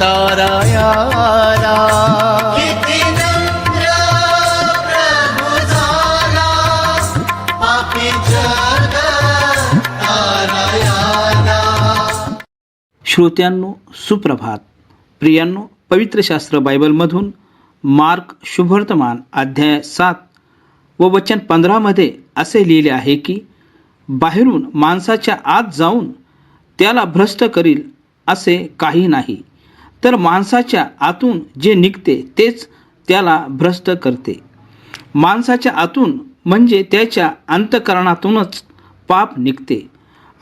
तारा यारा। किती नम्र प्रभु झाला पापी जग तारायाला श्रोत्यांनो सुप्रभात. प्रियांनो पवित्र शास्त्र बायबलमधून मार्क शुभवर्तमान अध्याय सात व वचन पंधरामध्ये असे लिहिले आहे की बाहेरून माणसाच्या आत जाऊन त्याला भ्रष्ट करील असे काही नाही. तर माणसाच्या आतून जे निघते तेच त्याला भ्रष्ट करते. माणसाच्या आतून म्हणजे त्याच्या अंतकरणातूनच पाप निघते.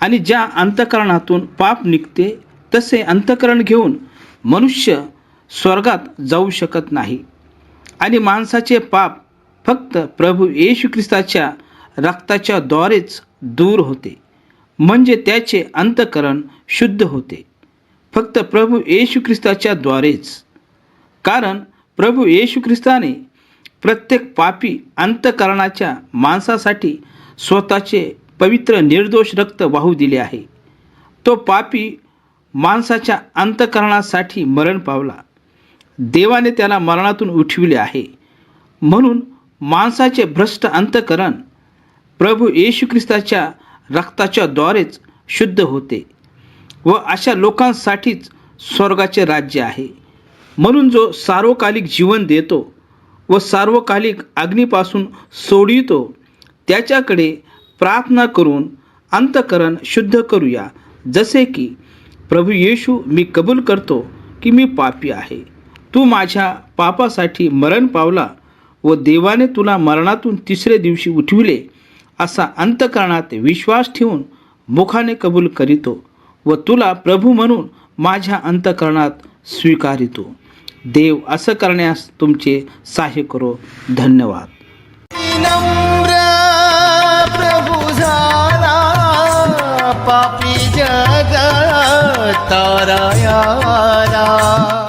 आणि ज्या अंतकरणातून पाप निघते तसे अंतकरण घेऊन मनुष्य स्वर्गात जाऊ शकत नाही. आणि माणसाचे पाप फक्त प्रभू येशू ख्रिस्ताच्या रक्ताच्या द्वारेच दूर होते. म्हणजे त्याचे अंतकरण शुद्ध होते. फक्त प्रभू येशू ख्रिस्ताच्या द्वारेच. कारण प्रभू येशू ख्रिस्ताने प्रत्येक पापी अंतकरणाच्या माणसासाठी स्वतःचे पवित्र निर्दोष रक्त वाहू दिले आहे. तो पापी माणसाच्या अंतकरणासाठी मरण पावला. देवाने त्याला मरणातून उठविले आहे. म्हणून माणसाचे भ्रष्ट अंतकरण प्रभू येशू ख्रिस्ताच्या रक्ताच्या द्वारेच शुद्ध होते व अशा लोकांसाठीच स्वर्गाचे राज्य आहे. म्हणून जो सार्वकालिक जीवन देतो व सार्वकालिक अग्नीपासून सोडितो त्याच्याकडे प्रार्थना करून अंतकरण शुद्ध करूया. जसे की प्रभू येशू मी कबूल करतो की मी पापी आहे. तू माझ्या पापासाठी मरण पावला व देवाने तुला मरणातून तिसरे दिवशी उठविले. असा अंतकरणात विश्वास ठेवून मुखाने कबूल करीतो व तुला प्रभू म्हणून माझ्या अंतकरणात स्वीकारितो. देव असं करण्यास तुमचे सहाय्य करो. धन्यवाद. झाला पापी जग तारा यारा